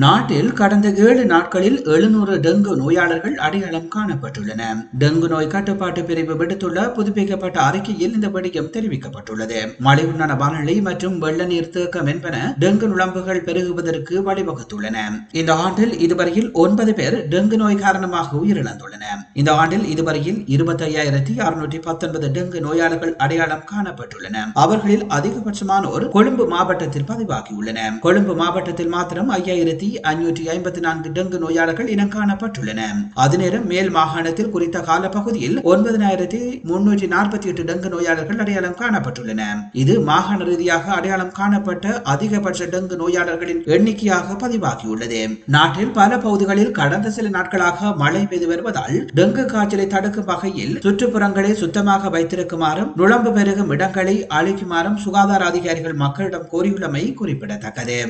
நாட்டில் கடந்த ஏழு நாட்களில் எழுநூறு டெங்கு நோயாளர்கள் அடையாளம் காணப்பட்டுள்ளன. டெங்கு நோய் கட்டுப்பாட்டு பிரிவு விடுத்துள்ள புதுப்பிக்கப்பட்ட அறிக்கையில் இந்த விடயம் தெரிவிக்கப்பட்டுள்ளது. மழையுண்டான வானிலை மற்றும் வெள்ள நீர் தேக்கம் என்பன டெங்கு நுழம்புகள் பெருகுவதற்கு வழிவகுத்துள்ளன. இந்த ஆண்டில் இதுவரையில் ஒன்பது பேர் டெங்கு நோய் காரணமாக உயிரிழந்துள்ளன இந்த ஆண்டில் இதுவரையில் இருபத்தி ஐயாயிரத்தி அறுநூற்றி பத்தொன்பது டெங்கு நோயாளர்கள் அடையாளம் காணப்பட்டுள்ளன. அவர்களில் அதிகபட்சமானோர் கொழும்பு மாவட்டத்தில் பதிவாகியுள்ளன கொழும்பு மாவட்டத்தில் மாத்திரம் ஐயாயிரத்தி ஐநூற்றி ஐம்பத்தி நான்கு டெங்கு நோயாளர்கள் இனம் காணப்பட்டுள்ளன. அதுநேரம் மேல் மாகாணத்தில் குறித்த காலப்பகுதியில் ஒன்பதனாயிரத்தி முன்னூற்றி நாற்பத்தி எட்டு டெங்கு நோயாளர்கள் அடையாளம் காணப்பட்டுள்ளன. இது மாகாண ரீதியாக அடையாளம் காணப்பட்ட அதிகபட்ச டெங்கு நோயாளர்களின் எண்ணிக்கையாக பதிவாகியுள்ளது. நாட்டில் பல பகுதிகளில் கடந்த சில நாட்களாக மழை பெய்து வருவதால் டெங்கு காய்ச்சலை தடுக்கும் வகையில் சுற்றுப்புறங்களை சுத்தமாக வைத்திருக்குமாறும் நுழம்பு பெருகும் இடங்களை அழிக்குமாறும் சுகாதார அதிகாரிகள் மக்களிடம் கோரியுள்ளமை குறிப்பிடத்தக்கது.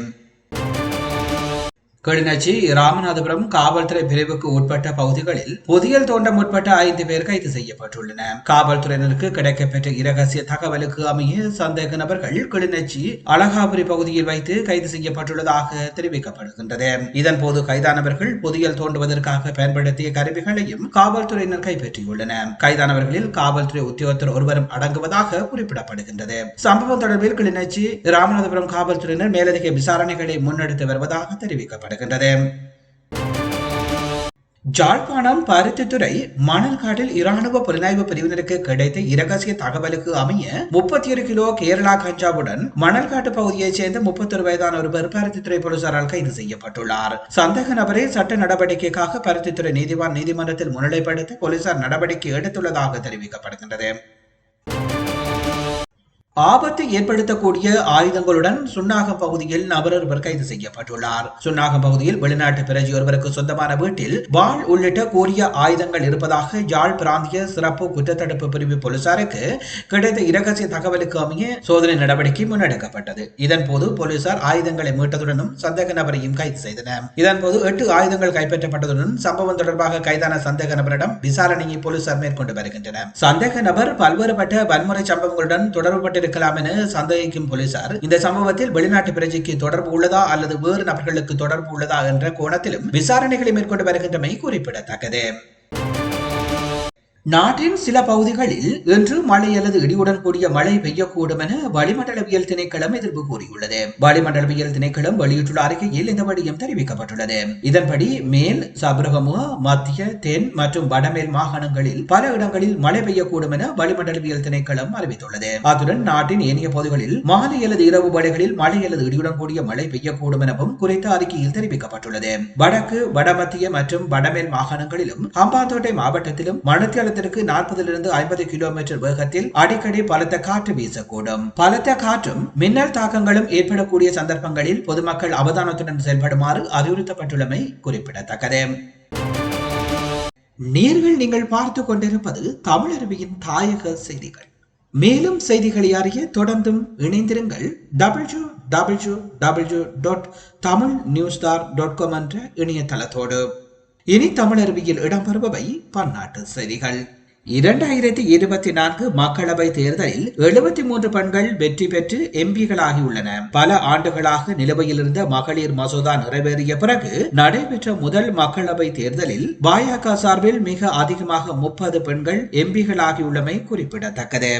கிளிநொச்சி ராமநாதபுரம் காவல்துறை பிரிவுக்கு உட்பட்ட பகுதிகளில் புதியல் தோண்ட முற்பட்ட ஐந்து பேர் கைது செய்யப்பட்டுள்ளன. காவல்துறையினருக்கு கிடைக்கப்பெற்ற இரகசிய தகவலுக்கு அமைய சந்தேக நபர்கள் கிளிநொச்சி அழகாபுரி பகுதியில் வைத்து கைது செய்யப்பட்டுள்ளதாக தெரிவிக்கப்படுகின்றது. இதன்போது கைதானவர்கள் புதியல் தோண்டுவதற்காக பயன்படுத்திய கருவிகளையும் காவல்துறையினர் கைப்பற்றியுள்ளனர் கைதானவர்களில் காவல்துறை உத்தியோகத்தர் ஒருவரும் அடங்குவதாக குறிப்பிடப்படுகின்றது. சம்பவம் தொடர்பில் கிளிநொச்சி ராமநாதபுரம் காவல்துறையினர் மேலதிக விசாரணைகளை முன்னெடுத்து வருவதாக தெரிவிக்கப்பட்டது வருகின்றது ஜாழ்ப்பாணம் பருத்தித்துறை மணல்காட்டில் இராணுவ புலனாய்வு பிரிவினருக்கு கிடைத்த இரகசிய தகவலுக்கு அமைய முப்பத்தி ஒரு கிலோ கேரளா கஞ்சாவுடன் மணல்காட்டு பகுதியைச் சேர்ந்த முப்பத்தொரு வயதான ஒருவர் பருத்தித்துறை போலீசாரால் கைது செய்யப்பட்டுள்ளார். சந்தேக நபரை சட்ட நடவடிக்கைக்காக பருத்தித்துறை நீதிவான் நீதிமன்றத்தில் முன்னிலைப்படுத்த போலீசார் நடவடிக்கை எடுத்துள்ளதாக தெரிவிக்கப்படுகின்றது. ஆபத்தை ஏற்படுத்தக்கூடிய ஆயுதங்களுடன் சுன்னாகம் பகுதியில் நபர் ஒருவர் கைது செய்யப்பட்டுள்ளார். சுன்னாகம் பகுதியில் வெளிநாட்டு பிரஜி ஒருவருக்கு சொந்தமான வீட்டில் வாழ் உள்ளிட்ட கூறிய ஆயுதங்கள் இருப்பதாக யாழ் பிராந்திய சிறப்பு குற்றத்தடுப்பு பிரிவு போலீசாருக்கு கிடைத்த இரகசிய தகவலுக்கு அமைய சோதனை நடவடிக்கை முன்னெடுக்கப்பட்டது. இதன் போது போலீசார் ஆயுதங்களை மீட்டதுடனும் சந்தேக நபரையும் கைது செய்தனர். இதன் போது எட்டு ஆயுதங்கள் கைப்பற்றப்பட்டதுடன் சம்பவம் தொடர்பாக கைதான சந்தேக நபரிடம் விசாரணையை போலீசார் மேற்கொண்டு வருகின்றனர். சந்தேக நபர் பல்வேறுபட்ட வன்முறை சம்பவங்களுடன் தொடர்புபட்ட இருக்கலாம் என சந்தேகிக்கும் போலீசார். இந்த சம்பவத்தில் வெளிநாட்டு பிரஜைக்கு தொடர்பு உள்ளதா அல்லது வேறு நபர்களுக்கு தொடர்பு உள்ளதா என்ற கோணத்திலும் விசாரணைகளை மேற்கொண்டு வருகின்றமை குறிப்பிடத்தக்கது. நாட்டின் சில பகுதிகளில் இன்று மழை அல்லது இடியுடன் கூடிய மழை பெய்யக்கூடும் என வளிமண்டலவியல் திணைக்களம் எதிர்ப்பு கூறியுள்ளது. வளிமண்டலவியல் திணைக்களம் வெளியிட்டுள்ள அறிக்கையில் இந்த விடயம் தெரிவிக்கப்பட்டுள்ளது. இதன்படி மேல் சபரகமுக மத்திய தென் மற்றும் வடமேல் மாகாணங்களில் பல இடங்களில் மழை பெய்யக்கூடும் என வளிமண்டலவியல் திணைக்களம் அறிவித்துள்ளது. அத்துடன் நாட்டின் ஏனைய பகுதிகளில் மாலை அல்லது இரவு வேளைகளில் மழை அல்லது இடியுடன் கூடிய மழை பெய்யக்கூடும் எனவும் குறித்த அறிக்கையில் தெரிவிக்கப்பட்டுள்ளது. வடக்கு வடமத்திய மற்றும் வடமேல் மாகாணங்களிலும் ஹம்பாந்தோட்டை மாவட்டத்திலும் மணத்தியால காலத்திற்கு நாற்பதிலிருந்து ஐம்பது கிலோமீட்டர் வேகத்தில் அடிக்கடி பலத்த காற்று வீசக்கூடும். பலத்த காற்றும் மின்னல் தாக்கங்களும் ஏற்படக்கூடிய சந்தர்ப்பங்களில் பொதுமக்கள் அவதானத்துடன் செயல்படுமாறு அறிவுறுத்தப்பட்டுள்ளமை குறிப்பிடத்தக்கது. நீர்கள் நீங்கள் பார்த்து கொண்டிருப்பது தமிழருவியின் தாயக செய்திகள். மேலும் செய்திகளை அறிய தொடர்ந்தும் இணைந்திருங்கள். W W W dot Tamil news dot com என்ற இணையதளத்தோடு. இனி தமிழருவியில் இடம்பெறுபவை பன்னாட்டு செய்திகள். இரண்டாயிரத்தி இருபத்தி நான்கு மக்களவை தேர்தலில் எழுபத்தி மூன்று பெண்கள் வெற்றி பெற்று எம்பிகளாகியுள்ளன. பல ஆண்டுகளாக நிலுவையில் இருந்த மகளிர் மசோதா நிறைவேறிய பிறகு நடைபெற்ற முதல் மக்களவை தேர்தலில் பாஜக சார்பில் மிக அதிகமாக முப்பது பெண்கள் எம்பிகளாகியுள்ளமை குறிப்பிடத்தக்கது.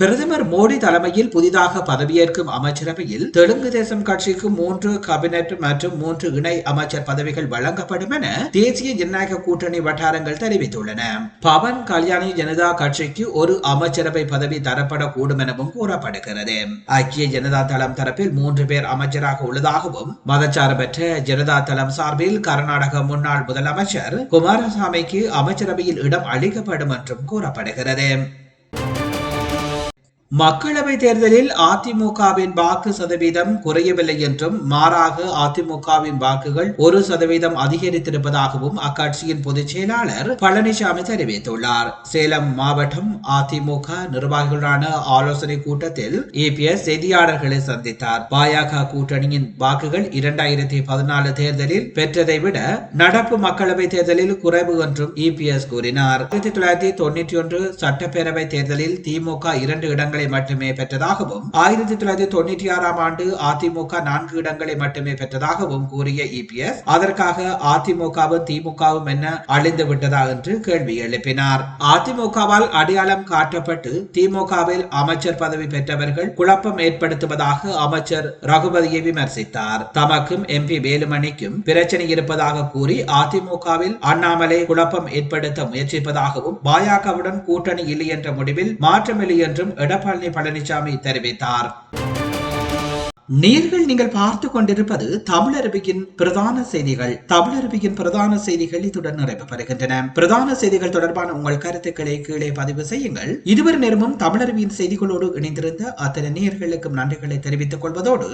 பிரதமர் மோடி தலைமையில் புதிதாக பதவியேற்கும் அமைச்சரவையில் தெலுங்கு தேசம் கட்சிக்கு மூன்று கேபினெட் மற்றும் மூன்று இணை அமைச்சர் பதவிகள் வழங்கப்படும் என தேசிய ஜனநாயக கூட்டணி வட்டாரங்கள் தெரிவித்துள்ளன. பவன் கல்யாணி ஜனதா கட்சிக்கு ஒரு அமைச்சரவை பதவி தரப்படக்கூடும் எனவும் கூறப்படுகிறது. ஐக்கிய ஜனதா தளம் தரப்பில் மூன்று பேர் அமைச்சராக உள்ளதாகவும் மதச்சார்பற்ற ஜனதா தளம் சார்பில் கர்நாடக முன்னாள் முதலமைச்சர் குமாரசாமிக்கு அமைச்சரவையில் இடம் அளிக்கப்படும் என்றும் கூறப்படுகிறது. மக்களவை தேர்தலில் அதிமுகவின் வாக்கு சதவீதம் குறையவில்லை என்றும் மாறாக அதிமுகவின் வாக்குகள் ஒரு சதவீதம் அதிகரித்திருப்பதாகவும் அக்கட்சியின் பொதுச் செயலாளர் பழனிசாமி தெரிவித்துள்ளார். சேலம் மாவட்டம் அதிமுக நிர்வாகிகளுடான ஆலோசனை கூட்டத்தில் இபிஎஸ் செய்தியாளர்களை சந்தித்தார். பாஜக கூட்டணியின் வாக்குகள் இரண்டாயிரத்தி பதினாலு தேர்தலில் பெற்றதை விட நடப்பு மக்களவை தேர்தலில் குறைவு என்றும் இபிஎஸ் கூறினார். ஆயிரத்தி தொள்ளாயிரத்தி தொண்ணூற்றி ஒன்று சட்டப்பேரவை தேர்தலில் திமுக இரண்டு இடங்கள் இடங்களை மட்டுமே பெற்றதாகவும் ஆயிரத்தி தொள்ளாயிரத்தி தொண்ணூற்றி ஆறாம் ஆண்டு அதிமுக நான்கு இடங்களை மட்டுமே பெற்றதாகவும் கூறிய இபிஎஸ் அதற்காக அதிமுகவும் திமுகவும் என்ன அழிந்து விட்டதா என்று கேள்வி எழுப்பினார். அதிமுகவால் அடையாளம் காட்டப்பட்டு திமுகவில் அமைச்சர் பதவி பெற்றவர்கள் குழப்பம் ஏற்படுத்துவதாக அமைச்சர் ரகுபதியை விமர்சித்தார். தமக்கும் எம்பி வேலுமணிக்கும் பிரச்சனை இருப்பதாக கூறி அதிமுகவில் அண்ணாமலை குழப்பம் ஏற்படுத்த முயற்சிப்பதாகவும் பாஜகவுடன் கூட்டணி இல்லை என்ற முடிவில் மாற்றமில்லை என்றும் எடப்பாடி எடப்பாடி பழனிசாமி தெரிவித்தார். நேர்கள் நீங்கள் பார்த்து கொண்டிருப்பது தமிழரபியின் பிரதான செய்திகள். தமிழரபியின் பிரதான செய்திகள் இத்துடன் நிறைவு பெறுகின்றன பிரதான செய்திகள் தொடர்பான உங்கள் கருத்துக்களை கீழே பதிவு செய்யுங்கள். இதுவரை நேரமும் தமிழரபியின் செய்திகளோடு இணைந்திருந்த அத்தனை நேர்களுக்கும் நன்றிகளை தெரிவித்துக் கொள்வதோடு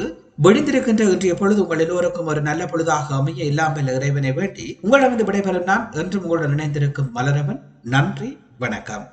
விழுந்திருக்கின்ற இன்றைய பொழுது உங்கள் எல்லோருக்கும் ஒரு நல்ல பொழுதாக அமைய இல்லாமல் இறைவனை வேண்டி உங்களிடமிருந்து விடைபெறும் நான் என்றும் உங்களுடன் இணைந்திருக்கும் மலரவன். நன்றி வணக்கம்.